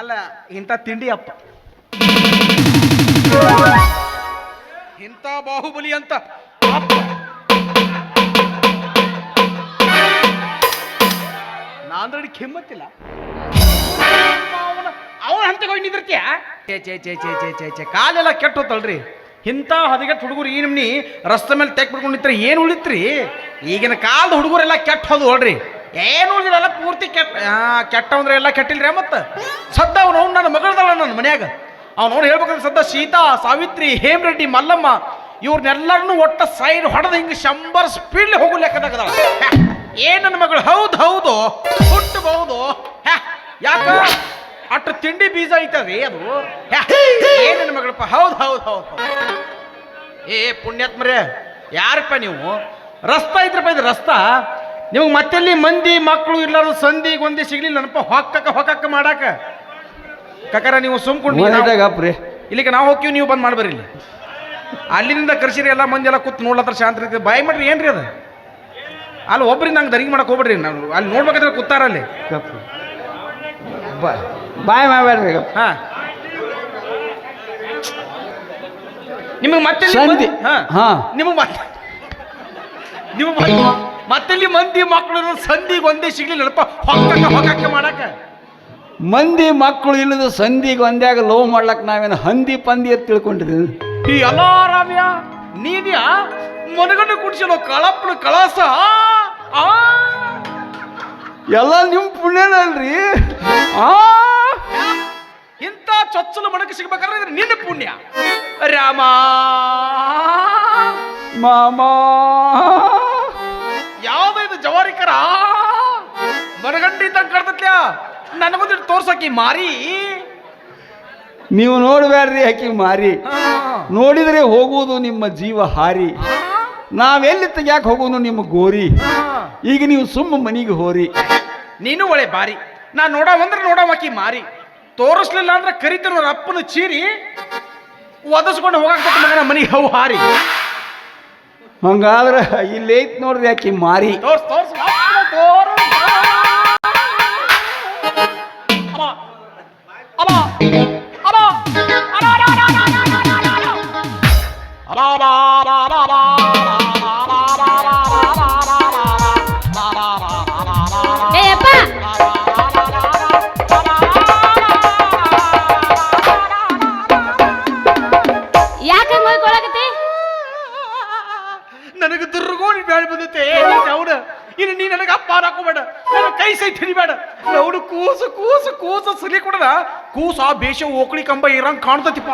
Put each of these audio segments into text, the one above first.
ಅಲ್ಲ, ಇಂಥ ತಿಂಡಿ ಅಪ್ಪ. ಇಂಥ ಬಾಹುಬಲಿ ಅಂತ ನಾಂದ್ರಡಿ ಕೆಮ್ಮತ್ತಿಲ್ಲ ಅವನ ಹೋಗಿ ನಿಂದಿರ್ತೀಯ? ಚೇ ಚೇ ಚೇ ಚೇ ಚೇ ಚೇ ಕಾಲೆಲ್ಲ ಕೆಟ್ಟ ಹೋತಲ್ರಿ ಇಂಥ ಹದಗೆಟ್ಟ ಹುಡುಗರು ಈ ನಮ್ನಿ ರಸ್ತೆ ಮೇಲೆ ತೆಗೆ ಬಿಡ್ಕೊಂಡು ಏನು ಉಳಿತ್ರಿ? ಈಗಿನ ಕಾಲದ ಹುಡುಗರೆಲ್ಲ ಕೆಟ್ಟ ಹೋದ್ ನೋಡ್ರಿ. ಏನು ಉಳಿದಿಲ್ಲ ಪೂರ್ತಿ ಕೆಟ್ಟ ಕೆಟ್ಟವಂದ್ರೆ ಎಲ್ಲ ಕೆಟ್ಟಿಲ್ರಿ ಮತ್ತೆ. ಸದ್ದ ಅವನು ನನ್ನ ಮಗಳದಲ್ಲ ನನ್ನ ಮನ್ಯಾಗ. ಅವ್ನು ಹೇಳ್ಬೇಕಂದ್ರೆ ಸದ್ದ ಸೀತಾ, ಸಾವಿತ್ರಿ, ಹೇಮರೆಡ್ಡಿ, ಮಲ್ಲಮ್ಮ, ಇವ್ರನ್ನೆಲ್ಲರನ್ನೂ ಒಟ್ಟ ಸೈಡ್ ಹೊಡೆದ ಹಿಂಗೆ ಶಂಬರ್ ಸ್ಪೀಡ್ ಹೋಗೋ ಲೆಕ್ಕದಾಗ ಏನು ನನ್ನ ಮಗಳು? ಹೌದು ಹೌದು ಹುಟ್ಟಬಹುದು ಯಾಕ? ಅಷ್ಟು ತಿಂಡಿ ಬೀಜ ಐತದ್ರಿ ಅದು. ಏನ್ ನನ್ನ ಮಗಳಪ್ಪ? ಹೌದು ಹೌದು ಹೌದು. ಏ ಪುಣ್ಯಾತ್ಮರೇ, ಯಾರಪ್ಪ ನೀವು? ರಸ್ತಾ ಇದ್ರಪ್ಪ ಇದು ರಸ್ತಾ. ನಿಮಗೆ ಮತ್ತೆಲ್ಲಿ ಮಂದಿ ಮಕ್ಕಳು ಇಲ್ಲಾರು ಸಂಧಿ ಗೊಂದಿ ಸಿಗ್ಲಿಲ್ಲ ನನಪ ಹೊಕ್ಕಕ್ಕ ಹೊಕ್ಕಕ್ಕ ಮಾಡಾಕ. ಕಕರ ನೀವು ಸುಮ್ಕೊಂಡು ಇಲ್ಲಿಗೆ ನಾವು ಹೋಗ್ತೀವಿ ನೀವು ಬಂದು ಮಾಡ್ಬರಿ ಇಲ್ಲಿ. ಅಲ್ಲಿಂದ ಕರ್ಸಿರಿ ಎಲ್ಲ ಮಂದಿ ಎಲ್ಲ ಕೂತ್ ನೋಡ್ಲತ್ತಾರ ಶಾಂತ ರೀತಿ. ಬಾಯಿ ಮಾಡ್ರಿ ಏನ್ರಿ ಅದು? ಅಲ್ಲಿ ಒಬ್ರಿಂದ ನಂಗೆ ದರಿಗೆ ಮಾಡಕ್ ಹೋಗ್ಬೇಡ್ರಿ ನಾನು ಅಲ್ಲಿ ನೋಡ್ಬೇಕಾದ್ರೆ ಕೂತಾರ ಅಲ್ಲಿ. ಬಾಯ್ ಮಾಡಬೇಡ್ರಿ ಹಾ. ನಿಮಗೆ ಮತ್ತೆ ಸಂಧಿ. ಹಾ. ಹಾ. ನಿಮಗೆ ಮತ್ತೆ ನೀವು ಮತ್ತೆಲ್ಲಿ ಮಂದಿ ಮಕ್ಕಳು ಸಂಧಿ ಒಂದೇ ಸಿಗ್ಲಿಲ್ಲಪ್ಪ ಹೊಕ್ಕಕ್ಕೆ ಹೊಕ್ಕಕ್ಕೆ ಮಾಡಕ ಮಂದಿ ಮಕ್ಕಳು ಇಲ್ಲದ ಸಂಧಿಗೆ ಒಂದ್ಯಾಗ ಲವ್ ಮಾಡ್ಲಕ್ ನಾವೇನು ಹಂದಿ ಪಂದಿ ಅಂತ ತಿಳ್ಕೊಂಡಿದ್ದೀವಿ. ಈ ಎಲ್ಲ ರಾಮ್ಯ ನೀನ್ಯಾ? ಮನಗಂಡು ಕುಡಿಸಲು ಕಳಪ್ಪನ ಕಳಸ ಆ ಎಲ್ಲ ನಿಮ್ಮ ಪುಣ್ಯನಲ್ರಿ ಆ. ಇಂಥ ಚೊಚ್ಚಲು ಮಡಕ ಸಿಗ್ಬೇಕಾದ್ರೆ ನಿನ್ನ ಪುಣ್ಯ. ರಾಮ. ಮಾಮಾ. ಜವಾರಿಕರ. ಬರಗಂಡಿ ತಂಗ ಕಡ್ದತ್ಲ್ಯಾ ನನಗೊಂದಿಟ್ಟು ತೋರ್ಸಕಿ ಮಾರಿ. ನೀವು ನೋಡ್ಬೇಡ್ರಿ ಆಕಿ ಮಾರಿ. ನೋಡಿದ್ರೆ ಹೋಗುವುದು ನಿಮ್ಮ ಜೀವ ಹಾರಿ. ನಾವೆಲ್ಲಿ ತೆಗ್ಯಾಕೆ ಹೋಗುವುದು ನಿಮ್ಮ ಗೋರಿ. ಈಗ ನೀವು ಸುಮ್ಮ ಮನಿಗೆ ಹೋರಿ. ನೀನು ಒಳ್ಳೆ ಬಾರಿ. ನಾ ನೋಡವಂದ್ರೆ ನೋಡವಾಕಿ ಮಾರಿ. ತೋರಿಸ್ಲಿಲ್ಲ ಅಂದ್ರೆ ಕರಿತಿರೋ ಅಪ್ಪನ ಚೀರಿ ಒದಸ್ಕೊಂಡು ಹೋಗಕ್ಕೆ ಮಗನ ಮನೆಗೆ ಹವು ಹಾರಿ. ಹಂಗಾದ್ರೆ ಇಲ್ಲಿ ಐತ್ ನೋಡ್ರಿ ಆಕಿ ಮಾರಿ. ತೋರ್ಸ್ ತೋರು ನನಗೆ ದುರ್ಗೋಣಿ ಬೇಡ ಬಂದತೆ. ಅವನು ಇನ್ನು ನೀ ನನಗೆ ಅಪ್ಪ ಹಾಕೋಬೇಡ ನನ್ನ ಕೈ ಸೈಟ್ ಹಿಡಿಬೇಡ. ಅವನು ಕೂಸು ಕೂಸು ಕೂಸು ಸಲಿ ಕೊಡದ. ಕೂಸ ಆ ಬೇಷ ಓಕಳಿ ಕಂಬ ಇರಂಗ್ ಕಾಣ್ತತಿಪ್ಪ.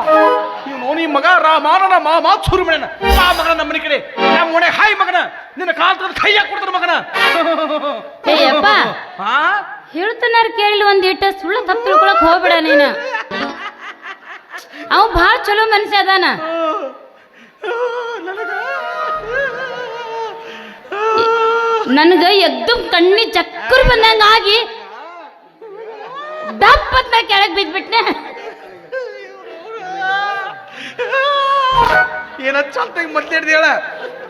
ನೀವು ನೀ ಮಗ ರಾಮಾನನ ಮಾ ಸುರು ಮೇಡನ ಆ ಮಗನ ನಮ್ಮನೆ ಕಡೆ. ನಮ್ಮ ಮನೆ ಹಾಯ್ ಮಗನ. ನಿನ್ನ ಕಾಲ್ ತಗೊಂಡು ಕೈ ಹಾಕಿ ಕೊಡ್ತಾನ ಮಗನ? ಹಾ ಇಟ್ಟ ಕೇಳಿಲ್ಲ ಒಂದಿಟ್ಟು ಸುಳ್ಳು ತಪ್ಪು ತಿಳ್ಕೊಳಕ್ ಹೋಗ್ಬೇಡ ನೀನು. ಅವ್ ಭಾಳ ಚಲೋ ಮನುಷ್ಯ ಅದಾನ. ನನಗ ಎದ್ದು ಕಣ್ಣಿ ಚಕ್ಕರ್ ಬಂದಂಗ ಆಗಿ ದಪ್ಪತ್ ನಾ ಕೆಳಗ್ ಬಿದ್ಬಿಟ್ನೆ. ಏನ ಚಲ್ತಾಗ ಮಾತಾಡ್ದಿ ಹೇಳ?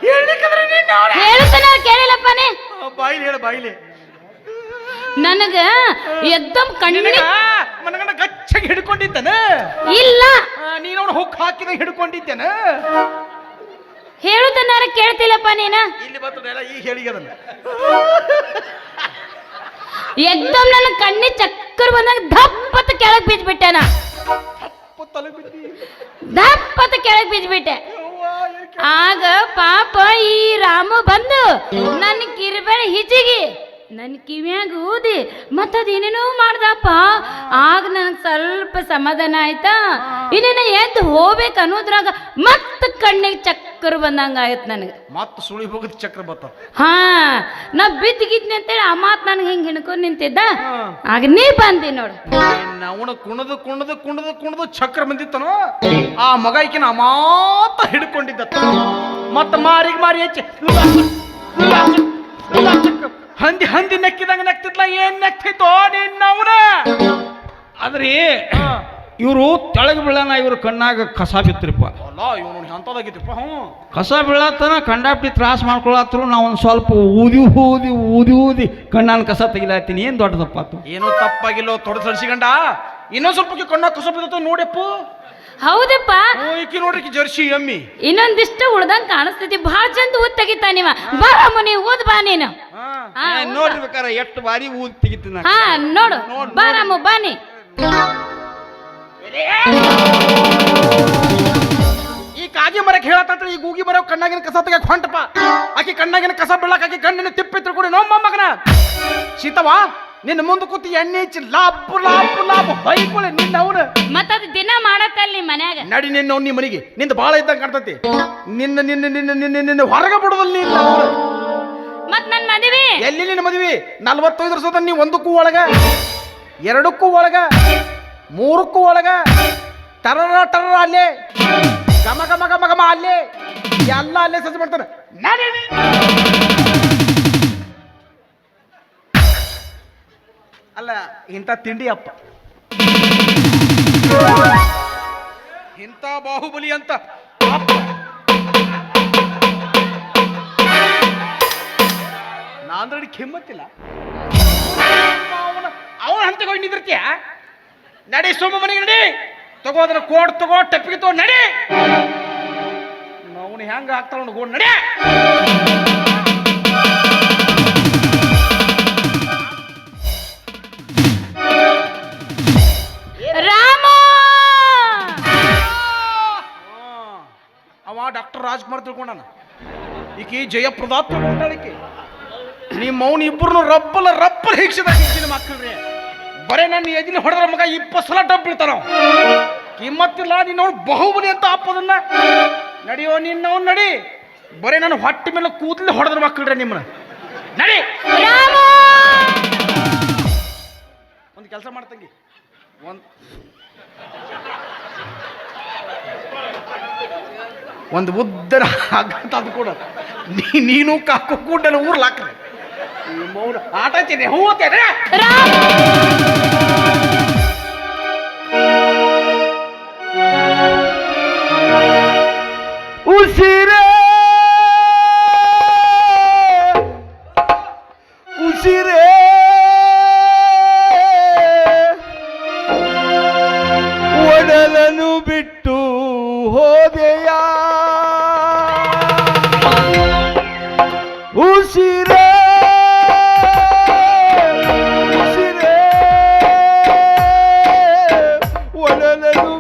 ನೀನ್ ಅವ್ನ. ಹೇಳ್ತಾನಾರ ಕೇಳಿಲ್ಲಪ್ಪನೇ ಆ, ಬಾಯ್ಲಿ ಹೇಳ ಬಾಯ್ಲಿ. ನನಗ ಎದ್ದಂ ಕಣ್ಣಿ ನಿನಗ ಮನಗಂಡ ಗಚ್ಚಾಗಿ ಹಿಡ್ಕೊಂಡಿದ್ದಾನೆ. ಇಲ್ಲ. ನೀನು ಅವನು ಹುಕ್ ಹಾಕಿದ ಹಿಡ್ಕೊಂಡಿದ್ದೇನ. ಹೇಳುದನ್ನಾರ ಕೇಳ್ತಿಲ್ಲಪ್ಪ ನೀನ. ಇಲ್ಲಿ ಬರ್ತದಲ್ಲ ಈಗ ಅದನ್ನ. ಎಕ್ದಮ್ ನನ್ನ ಕಣ್ಣಿ ಚಕ್ಕರ್ ಬಂದಾಗ ದಪ್ಪತ್ತ ಕೆಳಗ್ ಬಿದ್ಬಿಟ್ಟೆನ ತಲೆ ಬಿದ್ದಿ. ದಪ್ಪತ್ತ ಕೆಳಗ್ ಬಿದ್ಬಿಟ್ಟೆ ಆಗ ಪಾಪ ಈ ರಾಮು ಬಂದು ನನ್ನ ಕಿರಿಬೇಳೆ ಹಿಜಿಗಿ ನನ್ನ ಕಿವಿಯಾಗ ಊದಿ ಮತ್ತದೇನೇನೋ ಮಾಡ್ದಪ್ಪ? ಆಗ ನನಗೆ ಸ್ವಲ್ಪ ಸಮಾಧಾನ ಆಯ್ತಾ? ಇನ್ನೇನ ಎದ್ದು ಹೋಗ್ಬೇಕು ಅನ್ನೋದ್ರಾಗ ಮತ್ತೆ ಕಣ್ಣಿಗೆ ಚಕ್ರ ಬಂದಂಗ ಆಯ್ತು ನನಗೆ. ಮತ್ತೆ ಸುಳಿ ಹೋಗಿದ್ ಚಕ್ರ ಬತ್ತ ಹಾ ನಾ ಬಿದ್ದಿಗಿದ್ನಿ ಅಂತೇಳಿ ಆ ಮಾತ್ ನನಗೆ ಹಿಂಗೆ ಹಿಡ್ಕೊಂಡು ನಿಂತಿದ್ದ? ಆಗ ನೀ ಬಂದಿ ನೋಡು. ಅವನ ಕುಣದು ಕುಣದು ಕುಣದು ಕುಣದು ಚಕ್ರ ಬಂದಿತ್ತನೋ? ಆ ಮಗ ಈಕಿನ ಮಾತ ಹಿಡ್ಕೊಂಡಿದ್ದ. ಮತ್ತ ಮಾರಿಗೆ ಮಾರಿ ಹೆಚ್ಚಿ. ಹಂದಿ ಹಂದಿ ನೆಕ್ಕಿದಂಗೆ ನೆಕ್ತಿದ್ಲ ಏನ್ ನೆಕ್ತೈತೋ ನಿನ್ನವನ ಆದ್ರೆ ಇವರು ತೆಳಗ್ ಬೀಳನ ಇವ್ರ ಕಣ್ಣಾಗ ಕಸ ಬಿತ್ತರಿಪ್ಪ. ಅಲ್ಲ ಇವನು ಅಂತದಾಗಿತ್ತಪ್ಪ ಹ್ಞೂ. ಕಸ ಬೀಳತ್ತನ ಕಂಡಾಪ್ಟಿ ತ್ರಾಸ ಮಾಡ್ಕೊಳತ್ರು ನಾವು ಒಂದು ಸ್ವಲ್ಪ ಊದಿ ಊದಿ ಊದಿ ಊದಿ ಕಣ್ಣಾನ ಕಸ ತೆಗಿಲಾತೀನಿ ಏನು ದೊಡ್ಡ ತಪ್ಪಾತು ಏನೋ ತಪ್ಪಾಗಿಲ್ಲೋ ತೊಡೆ ಸರಿಸಿಗಂಡ ಇನ್ನೊಂದ್ ಸ್ವಲ್ಪ ಕಣ್ಣ ಕಸ ಬಿದ್ದ ನೋಡ್ಯಪ್ಪ ಹೌದಪ್ಪ. ಓ ಈಕಿ ನೋಡ್ರಿ ಜರ್ಸಿ ಎಮ್ಮಿ. ಇನ್ನೊಂದಿಷ್ಟ ಉಳ್ದಂಗ್ ಕಾಣಿಸ್ತೈತಿ. ಬಹಳ ಚಂದ ಊದ್ ತೆಗಿತಾ ನೀವ. ಬಾ ಮುನಿ ಊದ್ ಬಾ ನೀನು. ಹಾ. ನೋಡ್ರಿ ಬೇಕಾರೆ ಎಷ್ಟು ಬಾರಿ ಊದ್ ತೆಗಿತೀನಿ ಹಾ ನೋಡು. ಬಾ ರಾಮು ಬಾ ನೀ. ಈ ಕಾಜಿ ಮರಕ್ಕೆ ಹೇಳತ್ತ ಈ ಗೂಗಿ ಮರ ಕಣ್ಣಾಗಿನ ಕಸ ತೆಗಿಯಕ್ ಹೊಂಟಪ್ಪ. ಆಕಿ ಕಣ್ಣಾಗಿನ ಕಸ ಬೀಳಕ್ ಆಕಿ ಕಣ್ಣಿನ ತಿಪ್ಪಿ ಕೂಡ ನೋ ಮೊಮ್ಮಗನ ಸೀತವ ನಿನ್ನ ಮುಂದೆ ಕೂತಿ ಎಣ್ಣೆ ಹಚ್ಚಿ ಲಾಭ ಲಾಭ ಲಾಭ ಹೊಯ್ಕೊಳ್ಳಿ ನಿನ್ನ ಅವನು. ಮತ್ತದ ಅದ್ ದಿನ ಮಾಡತ್ತಲ್ಲ ಅಲ್ಲಿ ಮನ್ಯಾಗ. ನಡಿ ನಿನ್ನ ಅವ್ನ ನಿಮ್ಮ ಮನೆಗೆ. ನಿಂದ ಭಾಳ ಇದ್ದಂಗೆ ಕಾಣ್ತತಿ. ನಿನ್ನ ನಿನ್ನ ನಿನ್ನ ನಿನ್ನ ನಿನ್ನ ಹೊರಗೆ ಬಿಡೋದಲ್ಲ ನೀನು ಮತ್ ನನ್ನ ಮದುವೆ? ಎಲ್ಲಿ ನಿನ್ನ ಮದುವೆ? ನಲ್ವತ್ತೈದು ವರ್ಷದ ನೀ ಒಂದಕ್ಕೂ ಒಳಗ ಎರಡಕ್ಕೂ ಒಳಗ ಮೂರಕ್ಕೂ ಒಳಗ. ಟರರ ಟರರ ಅಲ್ಲೇ. ಗಮ ಗಮ ಗಮ ಗಮ ಅಲ್ಲೇ. ಎಲ್ಲ ಅಲ್ಲೇ ಸಜ್ಜು ಮಾಡ್ತಾನೆ. ಅಲ್ಲ, ಇಂಥ ತಿಂಡಿ ಅಪ್ಪ. ಇಂಥ ಬಾಹುಬಲಿ ಅಂತ ನಾಂದ್ರಡಿ ಕೆಮ್ಮತ್ತಿಲ್ಲ. ಅವನ ಹಂತಕ್ಕೆ ಹೋಗಿ ನಿಂದಿರ್ತೀಯ? ನಡಿ, ಸೋಮ ಮನೆಗೆ ನಡಿ. ತಗೋ ಅದನ್ನ ಕೋಡ್ ತಗೋ, ಟಪ್ಪಿಗೆ ತಗೋ, ನಡಿ. ಅವನು ಹೆಂಗ ಗೋಡ್ ನಡಿ. ಡಾಕ್ಟರ್ ರಾಜ್ಕುಮಾರ್ ತಿಳ್ಕೊಂಡಾನ? ಈಕಿ ಜಯಪ್ರದಾ ತಿಳ್ಕೊಂಡಾಳಿಕೆ ನಿಮ್ಮ ಮೌನ ಇಬ್ಬರನ್ನು ರಬ್ಬಲ ರಬ್ಬಲ ಹಿಗ್ಸಿದ ಹಿಗ್ಸಿದ ಮಕ್ಕಳ್ರಿ. ಬರೇ ನನ್ನ ಎದಿನ ಹೊಡೆದ್ರ ಮಗ ಇಪ್ಪತ್ತು ಸಲ ಡಬ್ ಬೀಳ್ತಾನ. ಕಿಮ್ಮತ್ತಿಲ್ಲ ನೀನು ಬಹುಬಲಿ ಅಂತ ಅಪ್ಪದನ್ನ ನಡಿಯೋ ನಿನ್ನವ್ ನಡಿ. ಬರೇ ನನ್ನ ಹೊಟ್ಟೆ ಮೇಲೆ ಕೂದಲು ಹೊಡೆದ್ರ ಮಕ್ಕಳ್ರಿ ನಿಮ್ಮನ್ನ. ನಡಿ. ಒಂದು ಕೆಲಸ ಮಾಡ್ತಂಗಿ ಒಂದು ಒಂದು ಉದ್ದರ ಹಗ್ಗ ಅದು ಕೂಡ. ನೀನು ಕಾಕು ಕೂಡ ಊರ್ಲಾಕ್ರಿ. ಆಟ ಹಚ್ಚಿದೆ ಹೂ Oh, la, la, la.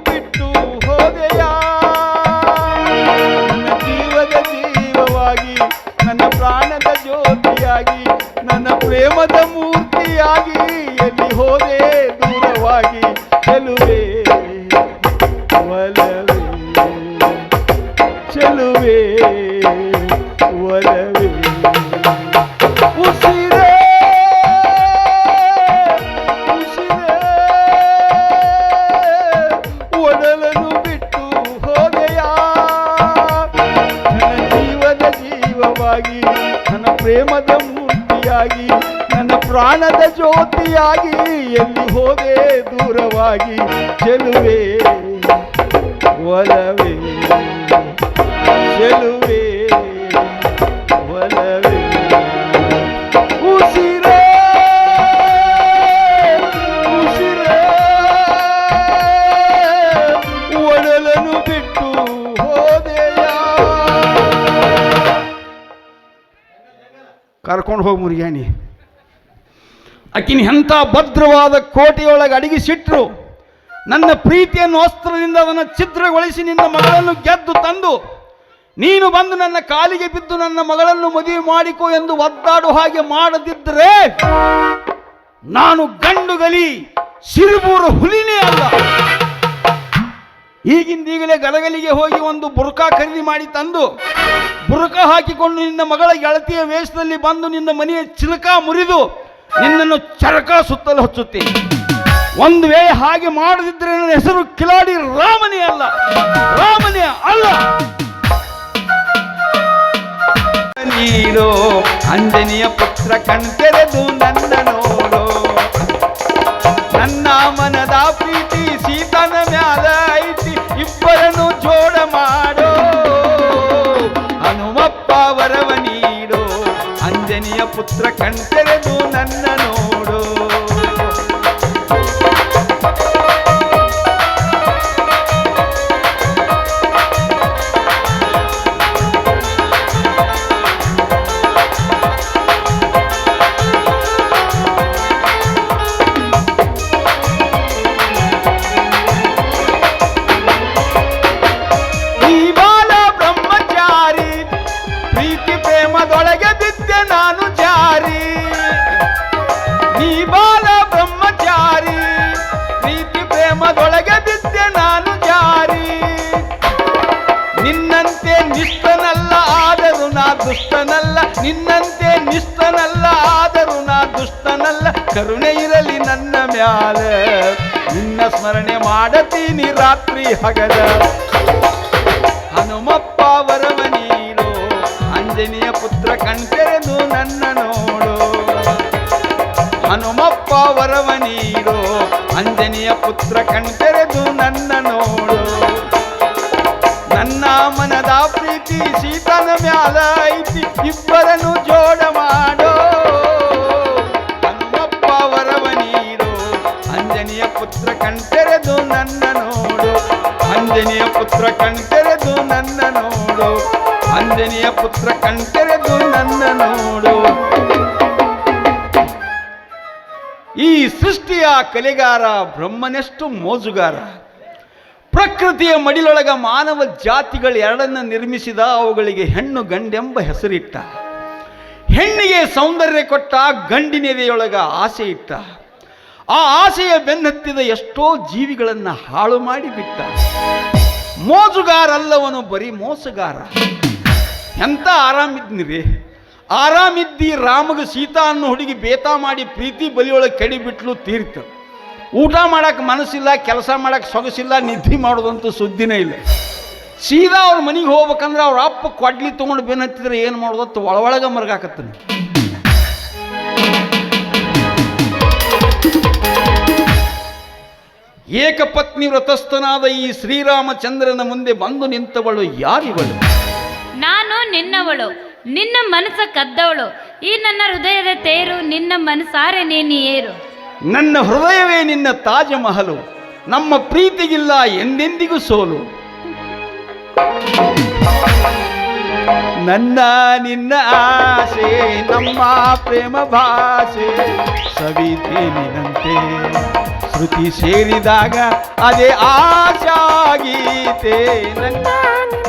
ಜೀವವಾಗಿ ನನ್ನ ಪ್ರೇಮದ ಮೂರ್ತಿಯಾಗಿ ನನ್ನ ಪ್ರಾಣದ ಜ್ಯೋತಿಯಾಗಿ ಎಲ್ಲಿ ಹೋದೆ ದೂರವಾಗಿ ಚೆಲುವೆ ಒಲವೇ ಚೆಲುವೆ. ಕರ್ಕೊಂಡು ಹೋಗಿ ಮುರಿಯಾನಿ ಆಕಿನ ಎಂಥ ಭದ್ರವಾದ ಕೋಟೆಯೊಳಗೆ ಅಡಗಿಸಿಟ್ರು. ನನ್ನ ಪ್ರೀತಿಯನ್ನು ಅಸ್ತ್ರದಿಂದ ಅದನ್ನು ಛಿದ್ರಗೊಳಿಸಿ ನಿನ್ನ ಮಗಳನ್ನು ಗೆದ್ದು ತಂದು, ನೀನು ಬಂದು ನನ್ನ ಕಾಲಿಗೆ ಬಿದ್ದು ನನ್ನ ಮಗಳನ್ನು ಮದುವೆ ಮಾಡಿಕೊ ಎಂದು ಒದ್ದಾಡು ಹಾಗೆ ಮಾಡದಿದ್ದರೆ ನಾನು ಗಂಡುಗಲಿ, ಸಿರಿಬೂರು ಹುಲಿನೇ ಅಲ್ಲ. ಈಗಿಂದೀಗಲೇ ಗಲಗಲಿಗೆ ಹೋಗಿ ಒಂದು ಬುರ್ಕಾ ಖರೀದಿ ಮಾಡಿ ತಂದು, ಬುರ್ಕ ಹಾಕಿಕೊಂಡು ನಿನ್ನ ಮಗಳ ಗೆಳತಿಯ ವೇಷದಲ್ಲಿ ಬಂದು ನಿನ್ನ ಮನೆಯ ಚಿಲಕ ಮುರಿದು ನಿನ್ನನ್ನು ಚರಕ ಸುತ್ತಲು ಹಚ್ಚುತ್ತೇನೆ ಒಂದು ವೇಳೆ ಹಾಗೆ ಮಾಡದಿದ್ದರೆ ನನ್ನ ಹೆಸರು ಕಿಲಾಡಿ ರಾಮನೇ ಅಲ್ಲ ರಾಮನೇ ಅಲ್ಲ. ನೀನೋ ಅಂಜನಿಯ ಪುತ್ರ ಕಣ್ತೆರೆದು ನನ್ನ ನೋಡೋ. ನನ್ನ ಮನದ ಪುತ್ರ ಕಂಠೆ ಕರುಣೆ ಇರಲಿ ನನ್ನ ಮ್ಯಾಲ. ನಿನ್ನ ಸ್ಮರಣೆ ಮಾಡತೀನಿ ರಾತ್ರಿ ಹಗಲ. ಹನುಮಪ್ಪ ವರವ ನೀಡು ಅಂಜನಿಯ ಪುತ್ರ ಕಣ್ತೆರೆದು ನನ್ನ ನೋಡು. ಹನುಮಪ್ಪ ವರವ ನೀಡು ಅಂಜನಿಯ ಪುತ್ರ ಕಣ್ತೆರೆದು ನನ್ನ ನೋಡು. ನನ್ನ ಮನದ ಪ್ರೀತಿ ಸೀತನ ಮ್ಯಾಲ ಐತಿ. ಇಬ್ಬರನ್ನು ಪುತ್ರ ಕಣ್ತೆರೆದು ನನ್ನ ನೋಡು. ಅಂಜನಿಯ ಪುತ್ರ ಕಣ್ತೆರೆದು ನನ್ನ ನೋಡು. ಅಂಜನಿಯ ಪುತ್ರ ಕಣ್ತೆರೆದು ನನ್ನ ನೋಡು. ಈ ಸೃಷ್ಟಿಯ ಕಲೆಗಾರ ಬ್ರಹ್ಮನೆಷ್ಟು ಮೋಜುಗಾರ. ಪ್ರಕೃತಿಯ ಮಡಿಲೊಳಗ ಮಾನವ ಜಾತಿಗಳು ಎರಡನ್ನು ನಿರ್ಮಿಸಿದ ಅವುಗಳಿಗೆ ಹೆಣ್ಣು ಗಂಡೆಂಬ ಹೆಸರಿಟ್ಟ. ಹೆಣ್ಣಿಗೆ ಸೌಂದರ್ಯ ಕೊಟ್ಟ ಗಂಡಿನೆದೆಯೊಳಗ ಆಸೆ ಇಟ್ಟ ಆ ಆಸೆಯ ಬೆನ್ನತ್ತಿದ ಎಷ್ಟೋ ಜೀವಿಗಳನ್ನು ಹಾಳು ಮಾಡಿ ಬಿಟ್ಟ ಮೋಜುಗಾರಲ್ಲವನು ಬರೀ ಮೋಸಗಾರ. ಎಂತ ಆರಾಮಿದ್ನಿರಿ? ಆರಾಮಿದ್ದಿ ರಾಮಗ ಸೀತಾ ಅನ್ನೋ ಹುಡುಗಿ ಬೇತ ಮಾಡಿ ಪ್ರೀತಿ ಬಲಿಯೊಳಗೆ ಕಡಿಬಿಟ್ಲು ತೀರ್ತು ಊಟ ಮಾಡಕ್ಕೆ ಮನಸ್ಸಿಲ್ಲ, ಕೆಲಸ ಮಾಡಕ್ಕೆ ಸೊಗಸಿಲ್ಲ, ನಿದ್ದೆ ಮಾಡೋದಂತೂ ಸುದ್ದಿನೇ ಇಲ್ಲ. ಸೀದಾ ಅವ್ರ ಮನೆಗೆ ಹೋಗ್ಬೇಕಂದ್ರೆ ಅವ್ರ ಅಪ್ಪ ಕೊಡ್ಲಿ ತೊಗೊಂಡು ಬೆನ್ನತ್ತಿದ್ರೆ ಏನು ಮಾಡೋದತ್ತು ಒಳಗೆ ಮರ್ಗಾಕತ್ತನ. ಏಕಪತ್ನಿ ವ್ರತಸ್ಥನಾದ ಈ ಶ್ರೀರಾಮಚಂದ್ರನ ಮುಂದೆ ಬಂದು ನಿಂತವಳು ಯಾರಿವಳು? ನಾನು ನಿನ್ನವಳು ನಿನ್ನ ಮನಸ್ಸ ಕದ್ದವಳು ಈ ನನ್ನ ಹೃದಯದ ತೇರು ನಿನ್ನ ಮನಸಾರೆ ನೀನು ಏರು. ನನ್ನ ಹೃದಯವೇ ನಿನ್ನ ತಾಜ ಮಹಲು ನಮ್ಮ ಪ್ರೀತಿಗಿಲ್ಲ ಎಂದೆಂದಿಗೂ ಸೋಲು. ನನ್ನ ನಿನ್ನ ಆಸೆ ನಮ್ಮ ಪ್ರೇಮ ಭಾಷೆ ಸವಿತೇನಿನಂತೆ ಶ್ರುತಿ ಸೇರಿದಾಗ ಅದೇ ಆಶಾ ಗೀತೆ ನನ್ನ ಗಂಡು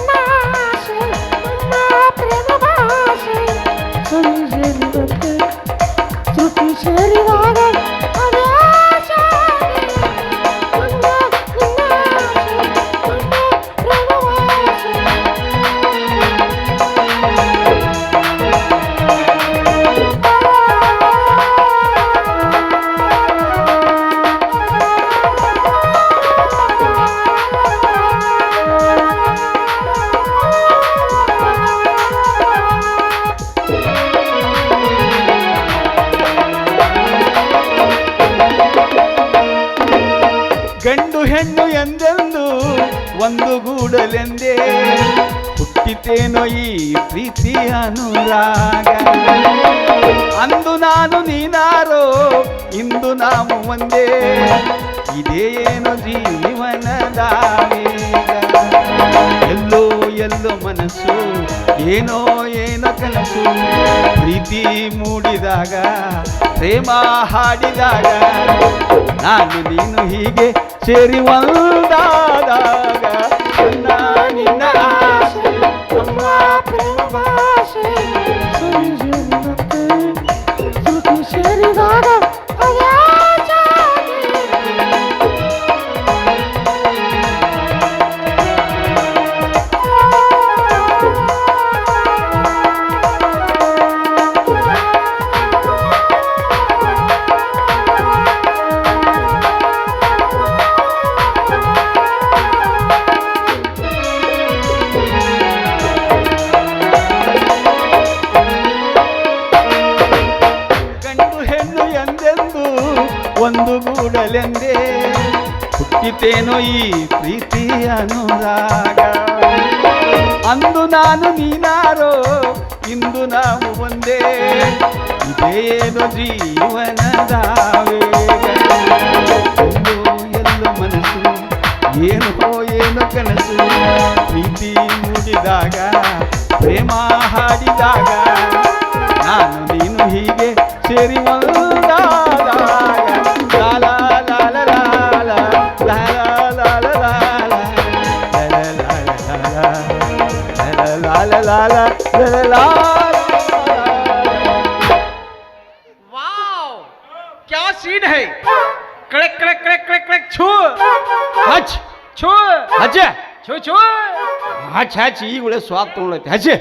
ಒಂದೇ ಇದೇ ಏನು ಜೀವನದ ಎಲ್ಲೋ ಎಲ್ಲೋ ಮನಸ್ಸು, ಏನೋ ಏನೋ ಕನಸು. ಪ್ರೀತಿ ಮೂಡಿದಾಗ, ಪ್ರೇಮ ಹಾಡಿದಾಗ, ನಾನು ನೀನು ಹೀಗೆ ಸೇರಿ ಒಂದಾದಾಗ. ನನ್ನ ಒಂದು ಗೂಡಲೆಂದೇ ಹುಟ್ಟಿತೇನೋ ಈ ಪ್ರೀತಿ ಅನುರಾಗ. ಅಂದು ನಾನು ನೀನಾರೋ, ಇಂದು ನಾವು ಒಂದೇ. ಇದೇನು ಜೀವನದ ಎಲ್ಲೋ ಮನಸ್ಸು, ಏನು ಏನು ಕನಸು. ಪ್ರೀತಿ ಮೂಡಿದಾಗ, ಪ್ರೇಮ ಹಾಡಿದಾಗ, ನಾನು ನೀನು ಹೀಗೆ ಸೇರಿ ಚೂ ಚೋ ಹಚ್ಚಿ ಹಚ್ಚಿ ಈಗುಳೆ ಸ್ವಾದ ತೊಗೊಂಡೈತಿ ಹಚ್ಚಿ.